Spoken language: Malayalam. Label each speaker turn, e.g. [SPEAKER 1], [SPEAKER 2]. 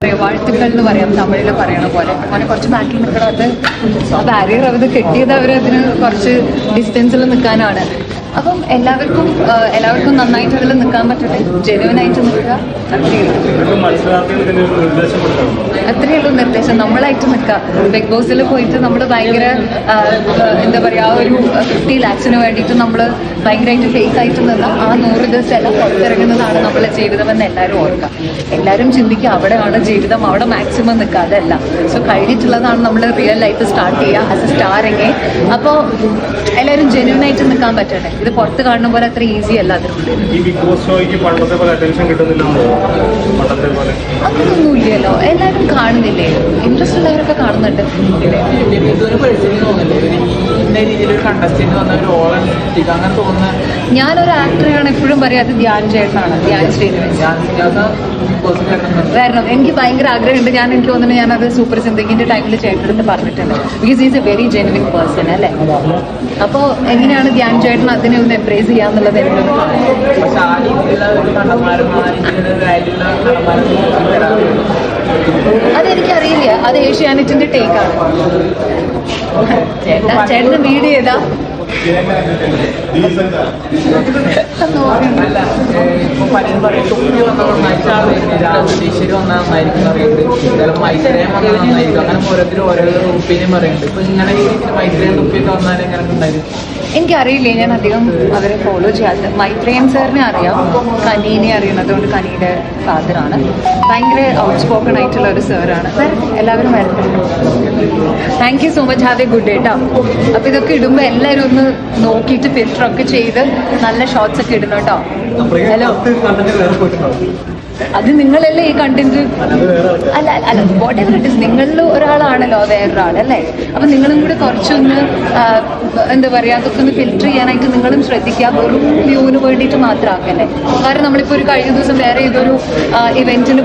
[SPEAKER 1] വാഴ്ത്തുക്കൾ എന്ന് പറയാം തമിഴിൽ പറയണ പോലെ. അങ്ങനെ കുറച്ച് ബാക്കിൽ നിൽക്കണം ആ ബാരിയർ അവർ കെട്ടിയത് അവർ കുറച്ച് ഡിസ്റ്റൻസിൽ നിൽക്കാനാണ് അപ്പം എല്ലാവർക്കും എല്ലാവർക്കും നന്നായിട്ട് അതിൽ നിൽക്കാൻ പറ്റട്ടെ? ജെനുവനായിട്ട് നിൽക്കുക? അത്രയേ ഉള്ളൂ.
[SPEAKER 2] നിർദ്ദേശം
[SPEAKER 1] നമ്മളായിട്ട് നിൽക്കുക. ബിഗ് ബോസിൽ പോയിട്ട് നമ്മൾ ഭയങ്കര എന്താ പറയുക ആ ഒരു ഫിഫ്റ്റി ലാക്സിന് വേണ്ടിയിട്ട് നമ്മൾ ഭയങ്കരമായിട്ട് ഫേസ് ആയിട്ട് നിന്ന് ആ നൂറ് ദിവസം എല്ലാം പുറത്തിറങ്ങുന്നതാണ് നമ്മളെ ജീവിതം എന്ന് എല്ലാവരും ഓർക്കുക. എല്ലാവരും ചിന്തിക്കുക അവിടെയാണ് ജീവിതം അവിടെ മാക്സിമം നിൽക്കുക. അതല്ല. സോ കഴിഞ്ഞിട്ടുള്ളതാണ് നമ്മൾ റിയൽ ലൈഫ് സ്റ്റാർട്ട് ചെയ്യുക ആസ് എ സ്റ്റാർ എങ്ങനെ അപ്പോൾ എല്ലാവരും ജെന്യൂൻ ആയിട്ട് നിൽക്കാൻ പറ്റട്ടെ? ഇത് പുറത്ത് കാണുന്ന പോലെ അത്ര ഈസി അല്ല അങ്ങനൊന്നുമില്ലല്ലോ. എല്ലാവരും കാണുന്നില്ലേ? ഇൻട്രസ്റ്റ് ഉള്ളവരൊക്കെ കാണുന്നുണ്ട്. ഞാനൊരു ആക്ടറാണ് എപ്പോഴും പറയാത്ത ധ്യാൻ ചേട്ടനാണ് ധ്യാൻ ശ്രീനിവാസ്
[SPEAKER 3] ഞാൻ
[SPEAKER 1] വരണം. എനിക്ക് ഭയങ്കര ആഗ്രഹമുണ്ട്. ഞാൻ എനിക്ക് തോന്നുന്നു ഞാനത് സൂപ്പർ സിന്ദഗിന്റെ ടൈമിൽ ചേട്ടനെന്ന് പറഞ്ഞിട്ടുണ്ട്. Because is a very genuine person അല്ലേ? അപ്പോൾ എങ്ങനെയാണ് ധ്യാൻ ചേട്ടൻ അതിനെ ഒന്ന് എംപ്രേസ് ചെയ്യാന്നുള്ളത്
[SPEAKER 3] വരാറുണ്ട്
[SPEAKER 1] അതെനിക്കറിയില്ല. അത് ഏഷ്യാനെറ്റിന്റെ ടേക്കാണ് ചേട്ടൻ ചേട്ടന് വീഡിയോ ചെയ്താ
[SPEAKER 3] അല്ല ഇപ്പൊ പലരും പറയും വന്നാൽ നന്നായിരിക്കും പറയുന്നുണ്ട് ചിലപ്പോൾ ഓരോരുത്തരും ഓരോ ഒപ്പീനിയൻ പറയുന്നുണ്ട് ഇപ്പൊ ഇങ്ങനെ ഈ മൈത്രേയം തൊപ്പിയൊക്കെ വന്നാൽ എങ്ങനെ ഉണ്ടായിരിക്കും.
[SPEAKER 1] എനിക്കറിയില്ലേ ഞാൻ അധികം അവരെ ഫോളോ ചെയ്യാത്ത മൈത്രേയൻ സാറിനെ അറിയാം. കനീനെ അറിയുന്നത് കൊണ്ട് കനിയുടെ ഫാദറാണ് ഭയങ്കര ഔട്ട് സ്പോക്കൺ ആയിട്ടുള്ള ഒരു സാറാണ് എല്ലാവരും വരട്ടെ. Thank you so much have a good day കേട്ടോ അപ്പോൾ ഇതൊക്കെ ഇടുമ്പോൾ എല്ലാവരും ഒന്ന് നോക്കിയിട്ട് ഫിൽറ്ററൊക്കെ ചെയ്ത് നല്ല ഷോർട്സ് ഒക്കെ ഇടുന്നു കേട്ടോ ഹലോ അത് നിങ്ങളല്ലേ ഈ കണ്ടന്റ് അല്ല അല്ല വാട്ട് എവർ ഇറ്റ് ഇസ് നിങ്ങളിൽ ഒരാളാണല്ലോ വേറൊരാൾ അല്ലേ? അപ്പം നിങ്ങളും കൂടെ കുറച്ചൊന്ന് എന്താ പറയുക അതൊക്കെ ഒന്ന് ഫിൽറ്റർ ചെയ്യാനായിട്ട് നിങ്ങളും ശ്രദ്ധിക്കുക. വെറും വ്യൂവിന് വേണ്ടിയിട്ട് മാത്രമാക്കല്ലേ കാരണം നമ്മളിപ്പോൾ ഒരു കഴിഞ്ഞ ദിവസം വേറെ ഇതൊരു ഇവന്റിന്